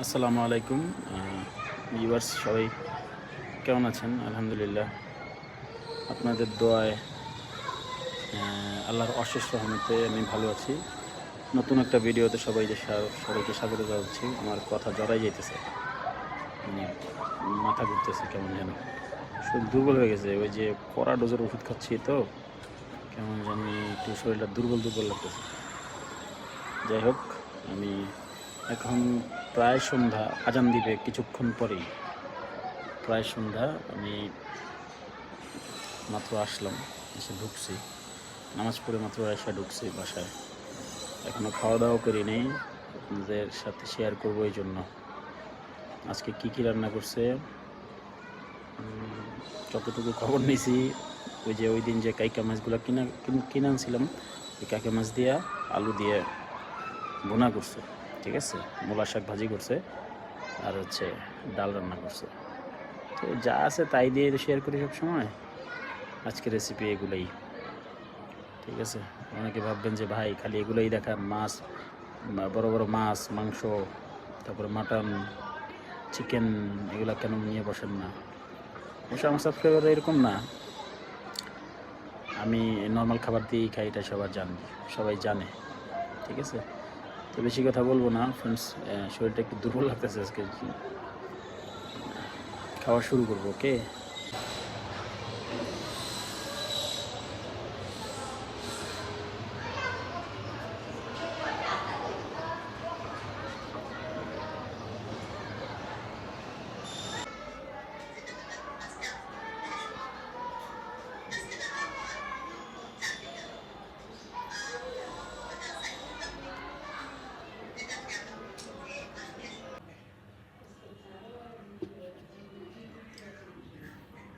আসসালামু আলাইকুম ভিউয়ার্স সবাই কেমন আছেন? আলহামদুলিল্লাহ। আপনাদের দোয়ায় আল্লাহর অশেষ রহমতে আমি ভালো আছি। নতুন একটা ভিডিওতে সবাইকে স্বা- সবাইকে স্বাগত জানাচ্ছি। আমার কথা জড়াই যাইতেছে। মানে মাথা ঘুরতেছে, কেমন যেন। শরীর দুর্বল হয়ে গেছে। ওই যে কড়া ডোজের ওষুধ খাচ্ছি তো, কেমন জানি একটু শরীরটা দুর্বল দুর্বল লাগতেছে। যাই হোক, আমি এখন প্রায় সন্ধ্যা, আজান দিবে কিছুক্ষণ পরেই। প্রায় সন্ধ্যা, আমি মাত্র আসলাম, এসে ঢুকছি। নামাজ পড়ে মাত্র এসে ঢুকছি বাসায়। এখনও খাওয়া দাওয়া করি নেই, আপনাদের সাথে শেয়ার করব এই জন্য। আজকে কি কি রান্না করছে? যতটুকু খবর নিয়েছি ওই যে ওই দিন যে কাইকা মাছগুলো কিনা কিন- আনছিলাম ওই কাইকা মাছ দিয়া আলু দিয়ে বোনা করছে। ঠিক আছে? মূলা শাক ভাজি করছে আর হচ্ছে ডাল রান্না করছে। তো যা আছে তাই দিয়ে শেয়ার করি সব সময় আজকে রেসিপি এগুলোই। ঠিক আছে? অনেকে ভাববেন যে, ভাই, খালি এগুলোই দেখান মাছ বড় বড় মাছ, মাংস, তারপরে মাটন চিকেন এগুলো কেন নিয়ে বসেন না? অবশ্য আমার সাবস্ক্রাইবার এরকম না। আমি নর্মাল খাবার দিয়েই খাই, এটা সবার জানি, সবাই জানে। ঠিক আছে? তো বেশি কথা বলব না ফ্রেন্ডস শরীরটা একটু দুর্বল লাগতেছে আজকে। খাওয়া শুরু করব ওকে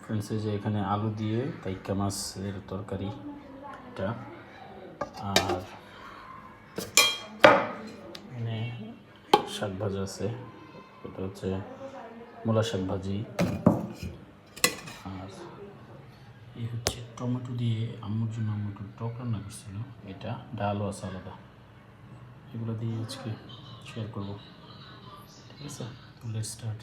ফ্রেন্ডস এই যে এখানে আলু দিয়ে কাইকা মাছের তরকারি এটা। আর এখানে শাক ভাজা আছে, এটা হচ্ছে মূলা শাক ভাজি। আর এই হচ্ছে টমেটো দিয়ে আম্মুর জন্য আম্মু একটু টক রান্না করছিল, এটা ডালও আছে আলাদা। এগুলো দিয়ে আজকে শেয়ার করব। ঠিক আছে? লেট স্টার্ট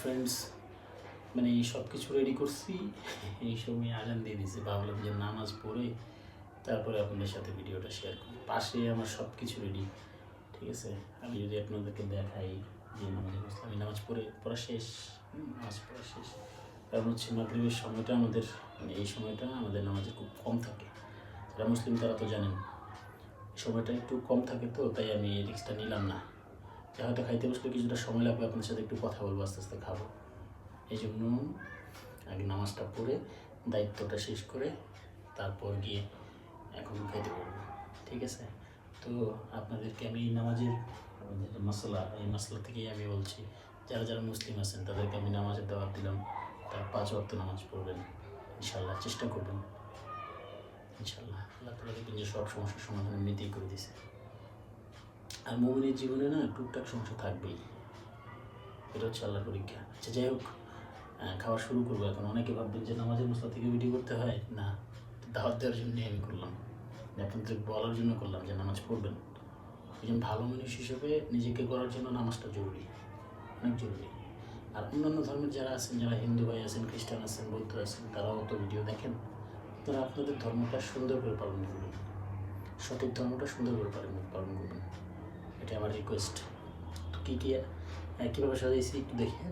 ফ্রেন্ডস মানে সব কিছু রেডি করছি। এই সময় আজান দিয়ে দিয়েছি। ভাবলাম যে নামাজ পড়ে তারপরে আপনাদের সাথে ভিডিওটা শেয়ার করি পাশে আমার সব কিছু রেডি ঠিক আছে? আমি যদি আপনাদেরকে দেখাই যে নামাজে বসলাম আমি নামাজ পড়ে, পড়া শেষ। নামাজ পড়া শেষ। কারণ হচ্ছে মাগরিবের সময়টা আমাদের মানে এই সময়টা আমাদের নামাজে খুব কম থাকে। যারা মুসলিম তারা তো জানেন। সময়টা একটু কম থাকে তো, তাই আমি রিক্সটা নিলাম না। হয়তো খাইতে বসলে কিছুটা সময় লাগবে আপনার সাথে একটু কথা বলব, আস্তে আস্তে খাব। এই জন্য আগে নামাজটা পড়ে, দায়িত্বটা শেষ করে তারপর গিয়ে এখন খাইতে পারব ঠিক আছে? তো আপনাদেরকে আমি এই নামাজের মশলা এই মশলা থেকেই আমি বলছি, যারা যারা মুসলিম আছেন, তাদেরকে আমি নামাজের দাওয়াত দিলাম। তার পাঁচ অর্থ নামাজ পড়বেন ইনশাল্লাহ চেষ্টা করবেন। ইনশাল্লাহ আল্লাহ তালা দেখবেন যে সব সমস্যার সমাধান এমনিতেই করে দিছে আর মোমিনের জীবনে না টুকটাক সমস্যা থাকবেই। এটা হচ্ছে আল্লাহর পরীক্ষা। আচ্ছা যাই হোক খাওয়া শুরু করব এখন। অনেকে ভাববেন যে নামাজের মশলা থেকে ভিডিও করতে হয়? না, দাওয়াত দেওয়ার জন্যই আমি করলাম। আপনাদের বলার জন্য করলাম যে নামাজ পড়বেন। একজন ভালো মানুষ হিসেবে নিজেকে করার জন্য নামাজটা জরুরি। অনেক জরুরি। আর অন্যান্য ধর্মের যারা আছেন, যারা হিন্দু ভাই আছেন, খ্রিস্টান আছেন, বৌদ্ধ আছেন, তারাও তো ভিডিও দেখেন। তারা আপনাদের ধর্মটা সুন্দর করে পালন করবেন সঠিক ধর্মটা সুন্দর করে পালন পালন করবেন এটা আমার রিকোয়েস্ট তো কী কী কীভাবে সাজাইছি একটু দেখি।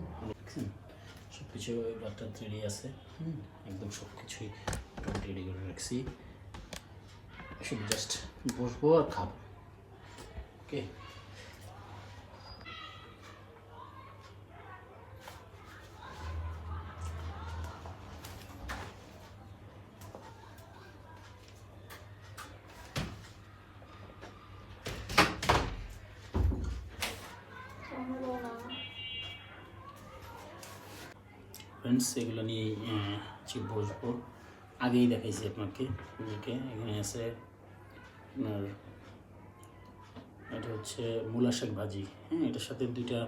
সব কিছু বাচ্চা রেডি আছে, হুম? একদম সব কিছুই রেডি করে রাখছি। শুধু জাস্ট বসবো আর খাব। ওকে ফ্রেন্ডস এগুলো নিয়ে বসবো। আগেই দেখাইছি আপনাকে আপনাকে এখানে আছে আপনার, এটা হচ্ছে মূলা শাক ভাজি। হ্যাঁ এটার সাথে দুইটা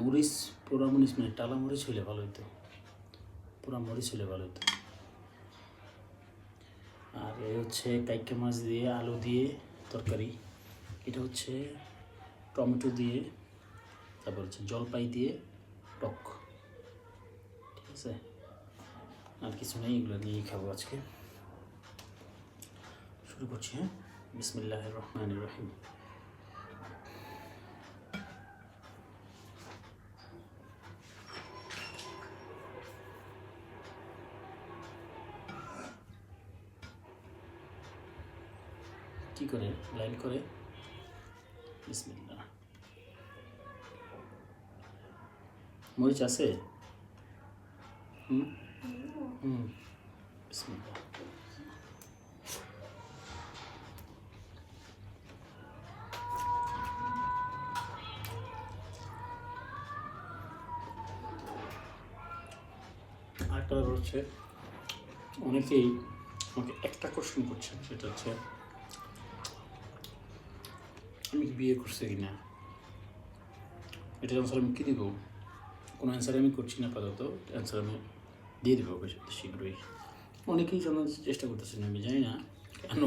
মরিচ, পোড়া মরিচ মানে টালা মরিচ হইলে ভালো হতো পোড়া মরিচ হলে ভালো হতো আর এ হচ্ছে কাইকা মাছ দিয়ে, আলু দিয়ে তরকারি। এটা হচ্ছে টমেটো দিয়ে, তারপর হচ্ছে জলপাই দিয়ে টক। আছে। আর কিছু নেই, এগুলো নিয়েই খাব আজকে। শুরু করছি হ্যাঁ? বিসমিল্লাহ রহমান রহিম। কি করে? লাইন করে? বিসমিল্লাহ। মরিচ আছে? আরেকটা ব্যাপার হচ্ছে, অনেকেই আমাকে একটা কোশ্চেন করছেন, সেটা হচ্ছে, আমি বিয়ে করছি কি না এটার অ্যান্সার আমি কী দিব কোনো অ্যান্সার আমি করছি না আপাতত অ্যান্সার আমি দিয়ে দেবো বেশ শীঘ্রই। অনেকেই জানার চেষ্টা করতেছেন, আমি জানি না কেন।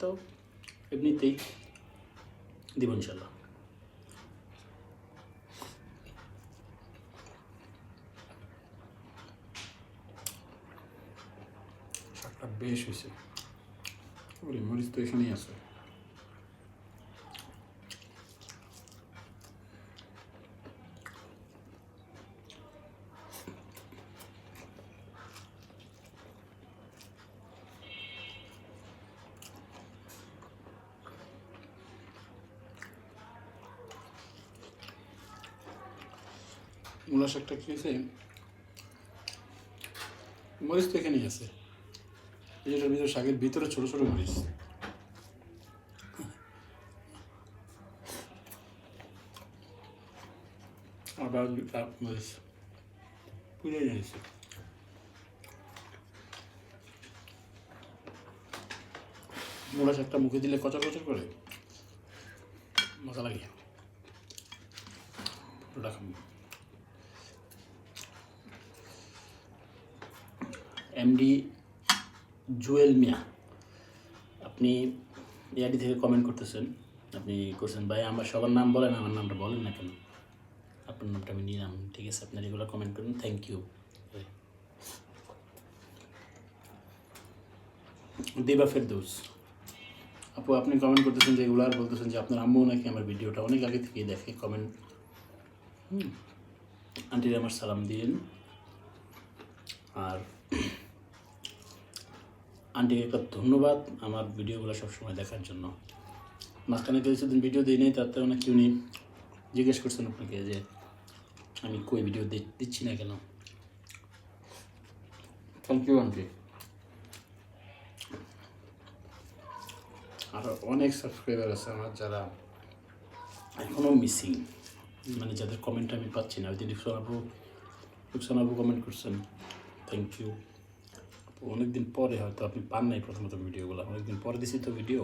তো এমনিতেই দিব ইনশাল্লাহ বেশ হয়েছে। মরিচ তো এখানেই আছে। মূলা শাকটা কি হয়েছে? মরিচ তো এখানেই আছে। এই যেটার ভিতরে শাকের ভিতরে ছোট ছোট মরিচ। আবার মরিচ পুড়ে যাচ্ছে মূলা শাকটা মুখে দিলে কচর কচর করে? মজা লাগে। ওটা খাব। এমডি জুয়েল মিয়া আপনি এআডি থেকে কমেন্ট করতেছেন। আপনি করছেন, ভাই, আমার সবার নাম বলেন, আমার নামটা বলেন না কেন? আপনার নামটা আমি নিলাম। ঠিক আছে, আপনি রেগুলার কমেন্ট করুন। Thank you Deba Ferdous. আপু, আপনি কমেন্ট করতেছেন রেগুলার বলতেছেন যে আপনার আম্মু নাকি আমার ভিডিওটা অনেক আগে থেকেই দেখে। কমেন্ট হুম। আন্টির আমার সালাম দিন আর আন্টিকে একটা ধন্যবাদ আমার ভিডিওগুলো সবসময় দেখার জন্য। মাঝখানে কিছুদিন ভিডিও দিই নাই তাতে অনেক কেউ নেই। জিজ্ঞেস করছেন আপনাকে যে আমি কই ভিডিও দিচ্ছি না কেন? Thank you aunty. আর অনেক সাবস্ক্রাইবার আছে আমার যারা এখনও মিসিং মানে যাদের কমেন্ট আমি পাচ্ছি না ওই দিন রিক্সান আপু রিক্সান আপু কমেন্ট করছেন। থ্যাংক ইউ অনেকদিন পরে হয়তো আপনি পান নাই প্রথমত ভিডিওগুলো। অনেকদিন পরে দিছি তো ভিডিও।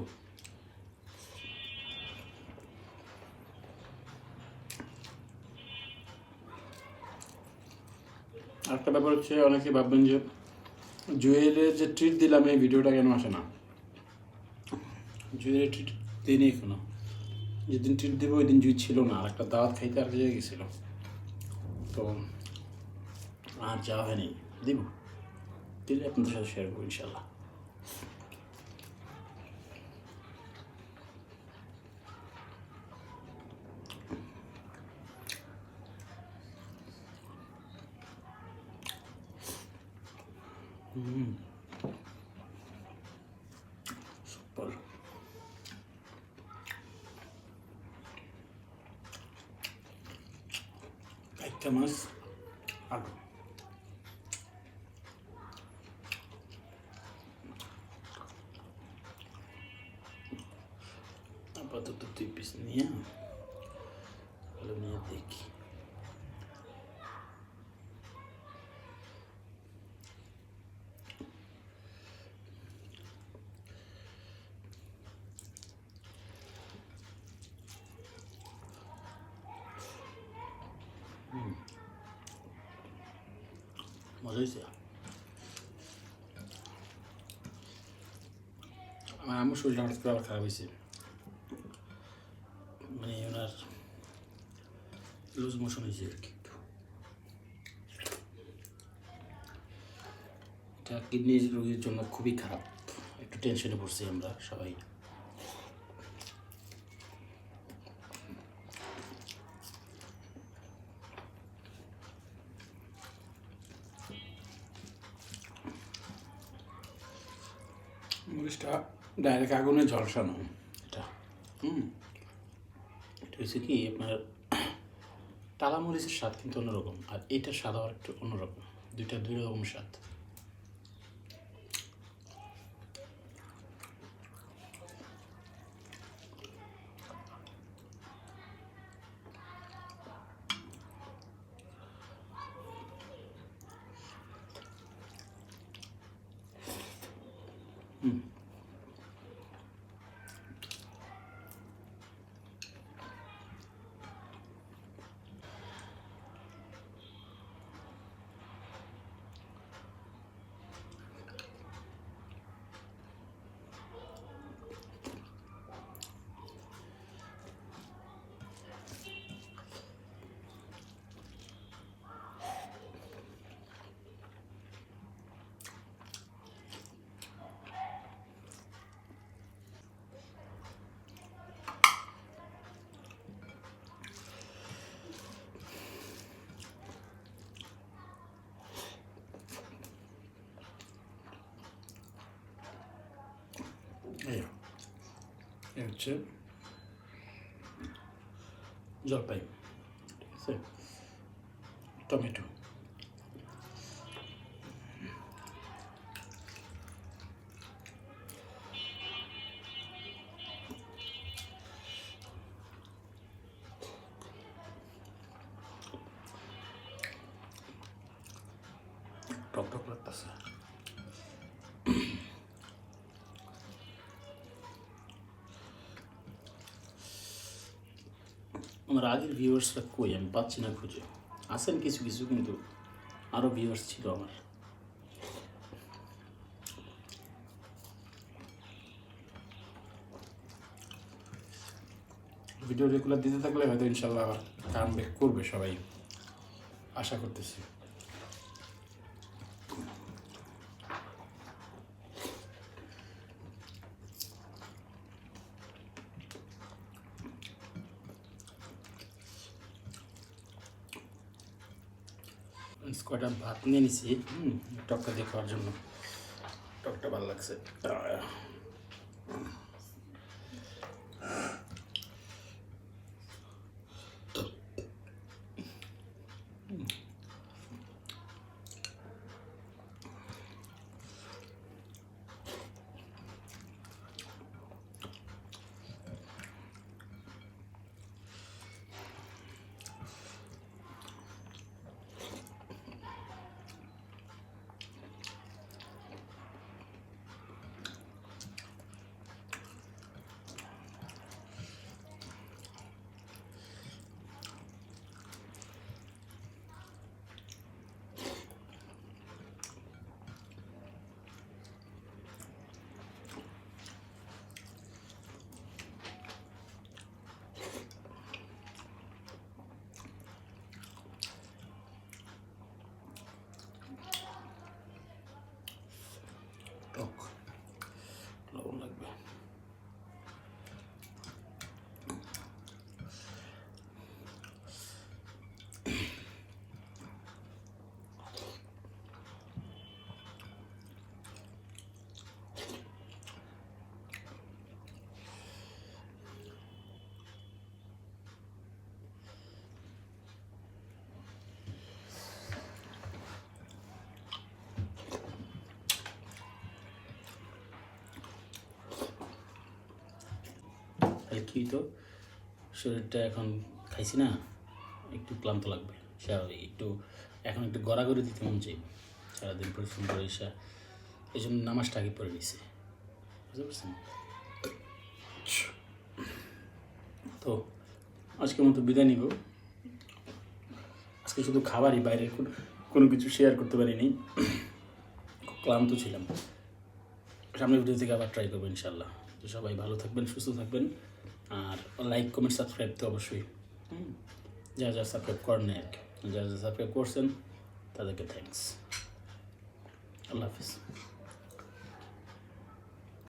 আরেকটা ব্যাপার হচ্ছে, অনেকে ভাববেন যে জুয়েলের যে ট্রিট দিলাম, এই ভিডিওটা কেন আসে না? জুয়েলের ট্রিট দিনই এখনও। যেদিন ট্রিট দেবো ওই দিন জুই ছিল না। আর একটা দাওয়াত খাইতে আর জায়গায় গেছিল। তো আর যাওয়া হয়নি। দিব? দিলে আপনাদের সাথে শেয়ার করব ইনশাল্লাহ সুপার একটা আপাতত দুই পিস নিয়ে আলু নিয়ে দেখি হয়েছে আমার আমার শরীরটা হঠাৎ করে খারাপ হয়েছে মানে ওনার লুজ মোশন হয়েছে আর কি এটা কিডনির রোগীর জন্য খুবই খারাপ একটু টেনশনে পড়ছি আমরা সবাই মরিচটা ডাইরেক্ট আগুনে ঝলসানো এটা হুম এটা হচ্ছে কি আপনার টালা মরিচের স্বাদ কিন্তু অন্যরকম, আর এটার স্বাদ আবার একটু অন্যরকম। দুইটা দুই রকম স্বাদ। এই এই হচ্ছে জলপাই ঠিক আছে টমেটো আমার আগের ভিউয়ার্সরা কই? আমি পাচ্ছি না খুঁজে। আছেন কিছু কিছু, কিন্তু আরও ভিউয়ার্স ছিল আমার। ভিডিও রেগুলার দিতে থাকলে হয়তো ইনশাল্লাহ আবার কাম ব্যাক করবে সবাই। আশা করতেছি। কয়টা ভাত নিয়ে নিছি। টকটা দিয়ে খাওয়ার জন্য। টকটা ভালো লাগছে আহ। টক লবণ লাগবে তাহলে তো শরীরটা এখন খাইছি না, একটু ক্লান্ত লাগবে, স্বাভাবিক। একটু, এখন একটু গড়াগড়ি দিতে মন চাই, সারাদিন পরিশ্রম করে এসে এই জন্য নামাজটা আগে পড়ে নিছে। বুঝতে পারছেন? তো, আজকের মতো বিদায় নিব। আজকে শুধু খাবারই, বাইরের কোনো কিছু শেয়ার করতে পারিনি। ক্লান্ত ছিলাম। সামনের ভিডিও থেকে আবার ট্রাই করব ইনশাল্লাহ তো সবাই ভালো থাকবেন, সুস্থ থাকবেন। আর লাইক কমেন্ট সাবস্ক্রাইব তো অবশ্যই। যা যা সাবস্ক্রাইব করেন আর কি। যা যা সাবস্ক্রাইব করছেন, তাদেরকে থ্যাঙ্কস আল্লাহ হাফিজ।